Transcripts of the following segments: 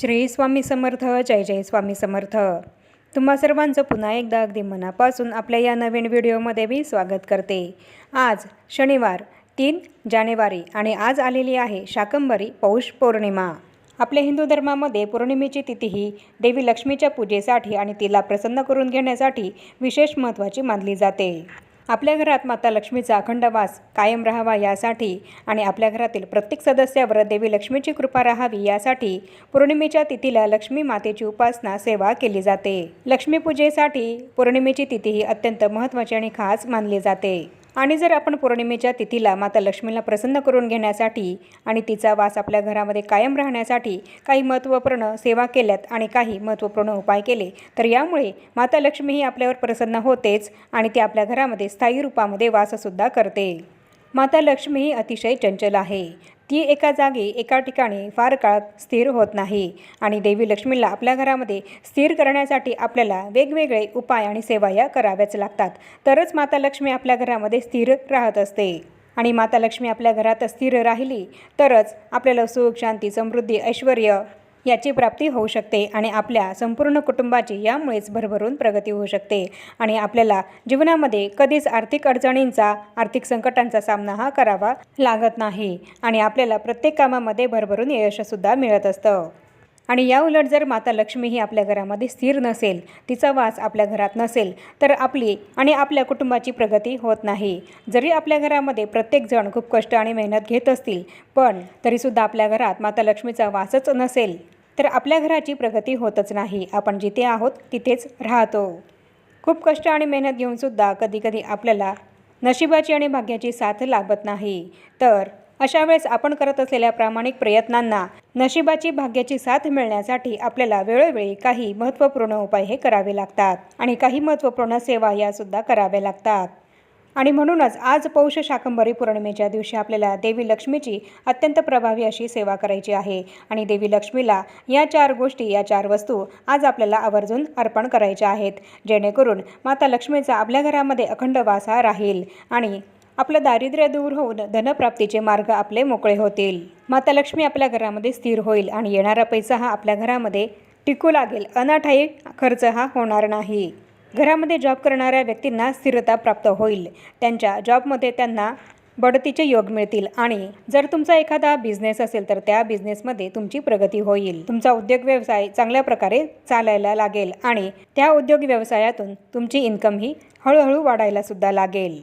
श्री स्वामी समर्थ जय जय स्वामी समर्थ. तुम्हा सर्वांचं पुन्हा एकदा अगदी मनापासून आपल्या या नवीन व्हिडिओमध्ये मी स्वागत करते. आज शनिवार तीन जानेवारी आणि आज आलेली आहे शाकंभरी पौष पौर्णिमा. आपल्या हिंदू धर्मामध्ये पौर्णिमेची तिथी ही देवी लक्ष्मीच्या पूजेसाठी आणि तिला प्रसन्न करून घेण्यासाठी विशेष महत्त्वाची मानली जाते. आपल्या घरात माता लक्ष्मीचा अखंड वास कायम राहावा यासाठी आणि आपल्या घरातील प्रत्येक सदस्यावर देवी लक्ष्मीची कृपा राहावी यासाठी पौर्णिमेच्या तिथीला लक्ष्मी मातेची उपासना सेवा केली जाते. लक्ष्मीपूजेसाठी पौर्णिमेची तिथी ही अत्यंत महत्त्वाची आणि खास मानली जाते. आणि जर आपण पौर्णिमेच्या तिथीला माता लक्ष्मीला प्रसन्न करून घेण्यासाठी आणि तिचा वास आपल्या घरामध्ये कायम राहण्यासाठी काही महत्त्वपूर्ण सेवा केल्यात आणि काही महत्त्वपूर्ण उपाय केले तर यामुळे माता लक्ष्मी ही आपल्यावर प्रसन्न होतेच आणि ती आपल्या घरामध्ये स्थायी रूपामध्ये वाससुद्धा करते. माता लक्ष्मी ही अतिशय चंचल आहे. ती एका जागी एका ठिकाणी फार काळ स्थिर होत नाही आणि देवी लक्ष्मीला आपल्या घरामध्ये स्थिर करण्यासाठी आपल्याला वेगवेगळे उपाय आणि सेवा या कराव्याच लागतात. तरच माता लक्ष्मी आपल्या घरामध्ये स्थिर राहत असते. आणि माता लक्ष्मी आपल्या घरात स्थिर राहिली तरच आपल्याला सुख शांती समृद्धी ऐश्वर याची प्राप्ती होऊ शकते आणि आपल्या संपूर्ण कुटुंबाची यामुळेच भरभरून प्रगती होऊ शकते. आणि आपल्याला जीवनामध्ये कधीच आर्थिक अडचणींचा आर्थिक संकटांचा सामना हा करावा लागत नाही. आणि आपल्याला प्रत्येक कामामध्ये भरभरून यशसुद्धा मिळत असतं. आणि या उलट जर माता लक्ष्मी ही आपल्या घरामध्ये स्थिर नसेल तिचा वास आपल्या घरात नसेल तर आपली आणि आपल्या कुटुंबाची प्रगती होत नाही. जरी आपल्या घरामध्ये प्रत्येकजण खूप कष्ट आणि मेहनत घेत असतील पण तरीसुद्धा आपल्या घरात माता लक्ष्मीचा वासच नसेल. तर आपल्या घराची प्रगती होतच नाही. आपण जिथे आहोत तिथेच राहतो. खूप कष्ट आणि मेहनत घेऊनसुद्धा कधीकधी आपल्याला नशिबाची आणि भाग्याची साथ लाभत नाही. तर अशा वेळेस आपण करत असलेल्या प्रामाणिक प्रयत्नांना नशिबाची भाग्याची साथ मिळण्यासाठी आपल्याला वेळोवेळी काही महत्त्वपूर्ण उपाय हे करावे लागतात. आणि काही महत्त्वपूर्ण सेवा यासुद्धा कराव्या लागतात. आणि म्हणूनच आज पौष शाकंभरी पौर्णिमेच्या दिवशी आपल्याला देवी लक्ष्मीची अत्यंत प्रभावी अशी सेवा करायची आहे. आणि देवी लक्ष्मीला या चार गोष्टी या चार वस्तू आज आपल्याला आवर्जून अर्पण करायच्या आहेत. जेणेकरून माता लक्ष्मीचा आपल्या घरामध्ये अखंड वास हा राहील आणि आपलं दारिद्र्य दूर होऊन धनप्राप्तीचे मार्ग आपले मोकळे होतील. माता लक्ष्मी आपल्या घरामध्ये स्थिर होईल आणि येणारा पैसा हा आपल्या घरामध्ये टिकू लागेल. अनाठाई खर्च हा होणार नाही. घरामध्ये जॉब करणाऱ्या व्यक्तींना स्थिरता प्राप्त होईल. त्यांच्या जॉबमध्ये त्यांना बढतीचे योग मिळतील आणि जर तुमचा एखादा बिझनेस असेल तर त्या बिझनेसमध्ये तुमची प्रगती होईल. तुमचा उद्योग व्यवसाय चांगल्या प्रकारे चालायला लागेल आणि त्या उद्योग व्यवसायातून तुमची इन्कम ही हळूहळू वाढायला सुद्धा लागेल.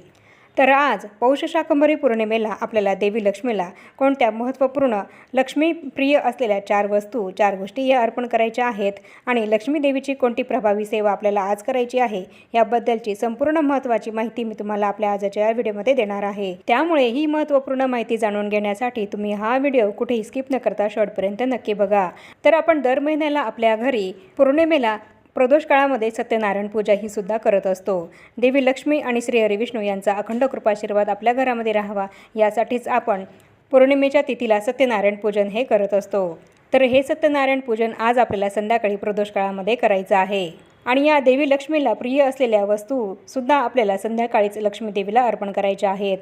तर आज पौष शाकंभरी पौर्णिमेला आपल्याला देवी लक्ष्मीला कोणत्या महत्त्वपूर्ण लक्ष्मीप्रिय असलेल्या चार वस्तू चार गोष्टी या अर्पण करायच्या आहेत आणि लक्ष्मी देवीची कोणती प्रभावी सेवा आपल्याला आज करायची आहे याबद्दलची संपूर्ण महत्त्वाची माहिती मी तुम्हाला आपल्या आजच्या या व्हिडिओमध्ये देणार आहे. त्यामुळे ही महत्त्वपूर्ण माहिती जाणून घेण्यासाठी तुम्ही हा व्हिडिओ कुठेही स्किप न करता शेवटपर्यंत नक्की बघा. तर आपण दर महिन्याला आपल्या घरी पौर्णिमेला प्रदोष काळामध्ये सत्यनारायण पूजा ही सुद्धा करत असतो. देवी लक्ष्मी आणि श्री हरिविष्णू यांचा अखंड कृपाशीर्वाद आपल्या घरामध्ये राहावा यासाठीच आपण पौर्णिमेच्या तिथीला सत्यनारायण पूजन हे करत असतो. तर हे सत्यनारायण पूजन आज आपल्याला संध्याकाळी प्रदोष काळामध्ये करायचं आहे. आणि या देवी लक्ष्मीला प्रिय असलेल्या वस्तूसुद्धा आपल्याला संध्याकाळीच लक्ष्मी देवीला अर्पण करायच्या आहेत.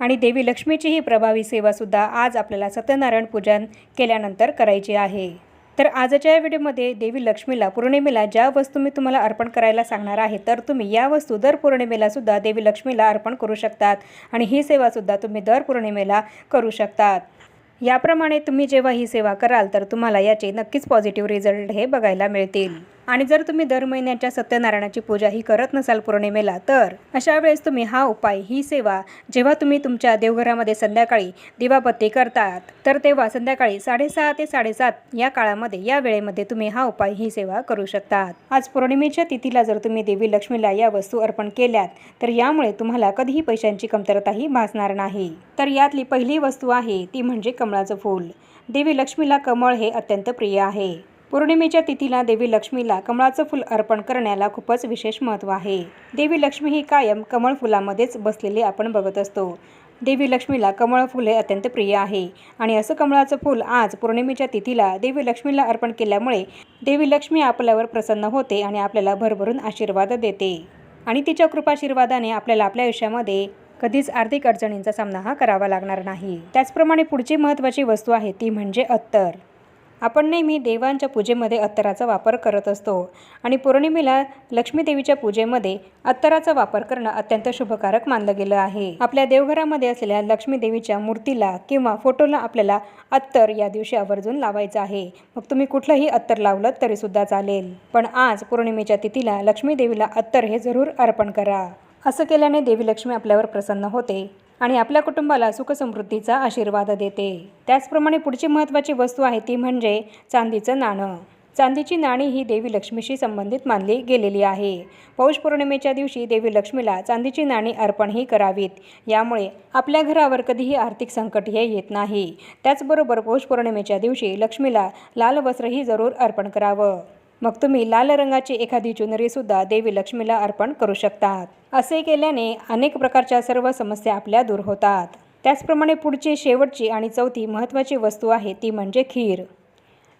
आणि देवी लक्ष्मीची ही प्रभावी सेवासुद्धा आज आपल्याला सत्यनारायण पूजन केल्यानंतर करायची आहे. तर आजच्या या व्हिडिओमध्ये देवी लक्ष्मीला पौर्णिमेला ज्या वस्तू मी तुम्हाला अर्पण करायला सांगणार आहे तर तुम्ही या वस्तू दर पौर्णिमेला सुद्धा देवी लक्ष्मीला अर्पण करू शकतात. आणि ही सेवासुद्धा तुम्ही दर पौर्णिमेला करू शकतात. याप्रमाणे तुम्ही जेव्हा ही सेवा कराल तर तुम्हाला याचे नक्कीच पॉझिटिव्ह रिझल्ट हे बघायला मिळतील. आणि जर तुम्ही दर महिन्याच्या सत्यनारायणाची पूजा ही करत नसाल पौर्णिमेला तर अशा वेळेस तुम्ही हा उपाय ही सेवा जेव्हा तुम्ही तुमच्या देवघरामध्ये संध्याकाळी दिवाबत्ती करतात तर तेव्हा संध्याकाळी साडेसहा ते साडेसात या काळामध्ये या वेळेमध्ये तुम्ही हा उपाय ही सेवा करू शकतात. आज पौर्णिमेच्या तिथीला जर तुम्ही देवी लक्ष्मीला या वस्तू अर्पण केल्यात तर यामुळे तुम्हाला कधीही पैशांची कमतरताही भासणार नाही. तर यातली पहिली वस्तू आहे ती म्हणजे कमळाचं फूल. देवी लक्ष्मीला कमळ हे अत्यंत प्रिय आहे. पौर्णिमेच्या तिथीला देवी लक्ष्मीला कमळाचं फूल अर्पण करण्याला खूपच विशेष महत्त्व आहे. देवी लक्ष्मी ही कायम कमळ फुलामध्येच बसलेली आपण बघत असतो. देवी लक्ष्मीला कमळ फुल हे अत्यंत प्रिय आहे आणि असं कमळाचं फूल आज पौर्णिमेच्या तिथीला देवी लक्ष्मीला अर्पण केल्यामुळे देवी लक्ष्मी आपल्यावर प्रसन्न होते आणि आपल्याला भरभरून आशीर्वाद देते. आणि तिच्या कृपाशीर्वादाने आपल्याला आपल्या आयुष्यामध्ये कधीच आर्थिक अडचणींचा सामना हा करावा लागणार नाही. त्याचप्रमाणे पुढची महत्त्वाची वस्तू आहे ती म्हणजे अत्तर. आपण नेहमी देवांच्या पूजेमध्ये अत्तराचा वापर करत असतो आणि पौर्णिमेला लक्ष्मी देवीच्या पूजेमध्ये अत्तराचा वापर करणं अत्यंत शुभकारक मानलं गेलं आहे. आपल्या देवघरामध्ये असलेल्या लक्ष्मी देवीच्या मूर्तीला किंवा फोटोला आपल्याला अत्तर या दिवशी आवर्जून लावायचं आहे. मग तुम्ही कुठलंही अत्तर लावलं तरी सुद्धा चालेल. पण आज पौर्णिमेच्या तिथीला लक्ष्मीदेवीला अत्तर हे जरूर अर्पण करा. असं केल्याने देवी लक्ष्मी आपल्यावर प्रसन्न होते. आणि आपल्या कुटुंबाला सुखसमृद्धीचा आशीर्वाद देते. त्याचप्रमाणे पुढची महत्त्वाची वस्तू आहे ती म्हणजे चांदीचं नाणं. चांदीची नाणी ही देवी लक्ष्मीशी संबंधित मानली गेलेली आहे. पौष पौर्णिमेच्या दिवशी देवी लक्ष्मीला चांदीची नाणी अर्पणही करावीत. यामुळे आपल्या घरावर कधीही आर्थिक संकट हे येत नाही. त्याचबरोबर पौष पौर्णिमेच्या दिवशी लक्ष्मीला लाल वस्त्रही जरूर अर्पण करावं. मग तुम्ही लाल रंगाची एखादी चुनरीसुद्धा देवी लक्ष्मीला अर्पण करू शकतात. असे केल्याने अनेक प्रकारच्या सर्व समस्या आपल्या दूर होतात. त्याचप्रमाणे पुढची शेवटची आणि चौथी महत्त्वाची वस्तू आहे ती म्हणजे खीर.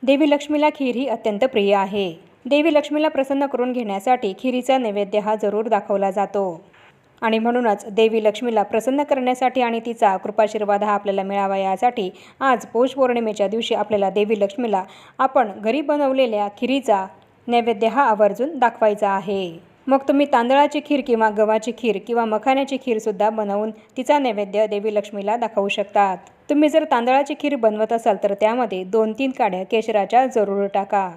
देवी लक्ष्मीला खीर ही अत्यंत प्रिय आहे. देवी लक्ष्मीला प्रसन्न करून घेण्यासाठी खिरीचा नैवेद्य हा जरूर दाखवला जातो. आणि म्हणूनच देवी लक्ष्मीला प्रसन्न करण्यासाठी आणि तिचा कृपाशीर्वाद हा आपल्याला मिळावा यासाठी आज पौष पौर्णिमेच्या दिवशी आपल्याला देवी लक्ष्मीला आपण घरी बनवलेल्या खिरीचा नैवेद्य हा आवर्जून दाखवायचा आहे. मग तुम्ही तांदळाची खीर किंवा गव्हाची खीर किंवा मखाण्याची खीरसुद्धा बनवून तिचा नैवेद्य देवी लक्ष्मीला दाखवू शकतात. तुम्ही जर तांदळाची खीर बनवत असाल तर त्यामध्ये दोन तीन काड्या केशराच्या जरूर टाका.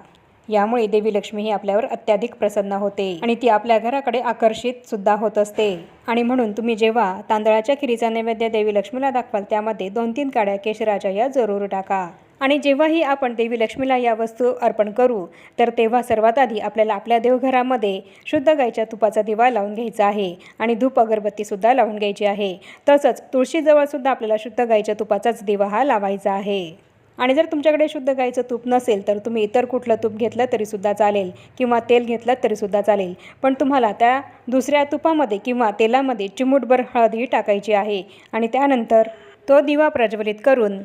यामुळे देवी लक्ष्मी ही आपल्यावर अत्याधिक प्रसन्न होते आणि ती आपल्या घराकडे आकर्षित सुद्धा होत असते. आणि म्हणून तुम्ही जेव्हा तांदळाच्या खिरीचा नैवेद्य देवी लक्ष्मीला दाखवाल त्यामध्ये दोन तीन काड्या केशराच्या या जरूर टाका. आणि जेव्हाही आपण देवी लक्ष्मीला या वस्तू अर्पण करू तर तेव्हा सर्वात आधी आपल्याला आपल्या देवघरामध्ये शुद्ध गाईच्या तुपाचा दिवा लावून घ्यायचा आहे आणि धूप अगरबत्तीसुद्धा लावून घ्यायची आहे. तसंच तुळशीजवळसुद्धा आपल्याला शुद्ध गाईच्या तुपाचाच दिवा हा लावायचा आहे. आणि जर तुमच्याकडे शुद्ध गाईचं तूप नसेल तर तुम्ही इतर कुठलं तूप घेतलं तरीसुद्धा चालेल किंवा तेल घेतलं तरीसुद्धा चालेल. पण तुम्हाला त्या दुसऱ्या तुपामध्ये किंवा तेलामध्ये चिमूटभर हळदही टाकायची आहे. आणि त्यानंतर तो दिवा प्रज्वलित करून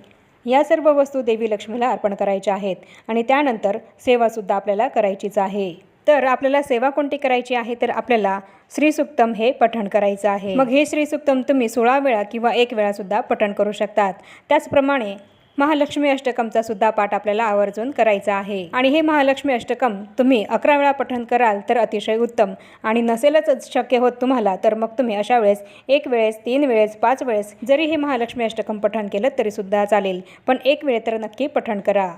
या सर्व वस्तू देवी लक्ष्मीला अर्पण करायच्या आहेत. आणि त्यानंतर सेवासुद्धा आपल्याला करायचीच आहे. तर आपल्याला सेवा कोणती करायची आहे? तर आपल्याला श्रीसुक्तम हे पठण करायचं आहे. मग हे श्रीसुक्तम तुम्ही सोळा वेळा किंवा एक वेळासुद्धा पठण करू शकतात. त्याचप्रमाणे महालक्ष्मी अष्टकमचा सुद्धा पाठ आपल्याला आवर्जून करायचा आहे. आणि हे महालक्ष्मी अष्टकम तुम्ही अकरा वेळा पठण कराल तर अतिशय उत्तम. आणि नसेलच शक्य होत तुम्हाला तर मग तुम्ही अशा वेळेस एक वेळेस तीन वेळेस पाच वेळेस जरी हे महालक्ष्मी अष्टकम पठण केलं तरी सुद्धा चालेल. पण एक वेळ तर नक्की पठण करा.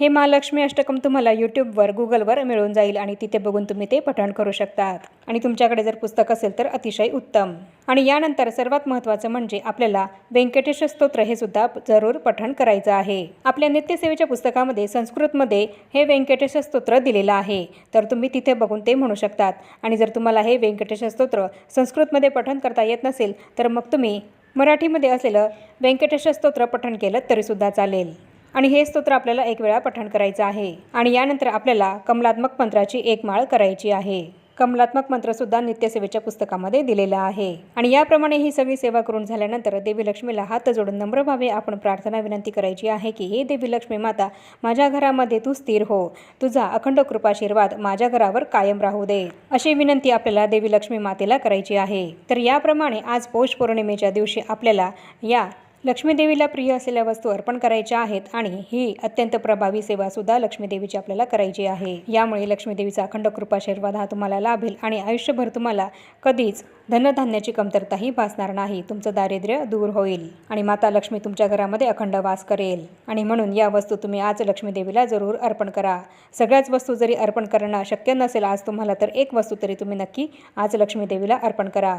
हे महालक्ष्मी अष्टकम तुम्हाला यूट्यूबवर गुगलवर मिळून जाईल आणि तिथे बघून तुम्ही ते पठण करू शकतात. आणि तुमच्याकडे जर पुस्तक असेल तर अतिशय उत्तम. आणि यानंतर सर्वात महत्त्वाचं म्हणजे आपल्याला व्यंकटेश स्तोत्र हे सुद्धा जरूर पठण करायचं आहे. आपल्या नित्यसेवेच्या पुस्तकामध्ये संस्कृतमध्ये हे व्यंकटेश स्तोत्र दिलेलं आहे. तर तुम्ही तिथे बघून ते म्हणू शकतात. आणि जर तुम्हाला हे व्यंकटेश स्तोत्र संस्कृतमध्ये पठण करता येत नसेल तर मग तुम्ही मराठीमध्ये असलेलं व्यंकटेश स्तोत्र पठण केलं तरीसुद्धा चालेल. आणि हे स्तोत्र आपल्याला एक वेळा पठण करायचं आहे. आणि यानंतर आपल्याला कमलात्मक मंत्राची एक माळ करायची आहे. कमलात्मक मंत्रसुद्धा नित्यसेवेच्या पुस्तकामध्ये दिलेला आहे. आणि याप्रमाणे ही सगळी सेवा करून झाल्यानंतर देवी लक्ष्मीला हात जोडून नम्र भावे आपण प्रार्थना विनंती करायची आहे की हे देवी लक्ष्मी माता माझ्या घरामध्ये तू स्थिर हो. तुझा अखंड कृपाशीर्वाद माझ्या घरावर कायम राहू दे. अशी विनंती आपल्याला देवी लक्ष्मी मातेला करायची आहे. तर याप्रमाणे आज पौष पौर्णिमेच्या दिवशी आपल्याला या लक्ष्मीदेवीला प्रिय असलेल्या वस्तू अर्पण करायच्या आहेत आणि ही अत्यंत प्रभावी सेवा सुद्धा लक्ष्मीदेवीची आपल्याला करायची आहे. यामुळे लक्ष्मीदेवीचा अखंड अखंड कृपाशीर्वाद हा तुम्हाला लाभेल आणि आयुष्यभर तुम्हाला कधीच धनधान्याची कमतरताही भासणार नाही. तुमचं दारिद्र्य दूर होईल आणि माता लक्ष्मी तुमच्या घरामध्ये अखंड वास करेल. आणि म्हणून या वस्तू तुम्ही आज लक्ष्मीदेवीला जरूर अर्पण करा. सगळ्याच वस्तू जरी अर्पण करणं शक्य नसेल आज तुम्हाला तर एक वस्तू तरी तुम्ही नक्की आज लक्ष्मीदेवीला अर्पण करा.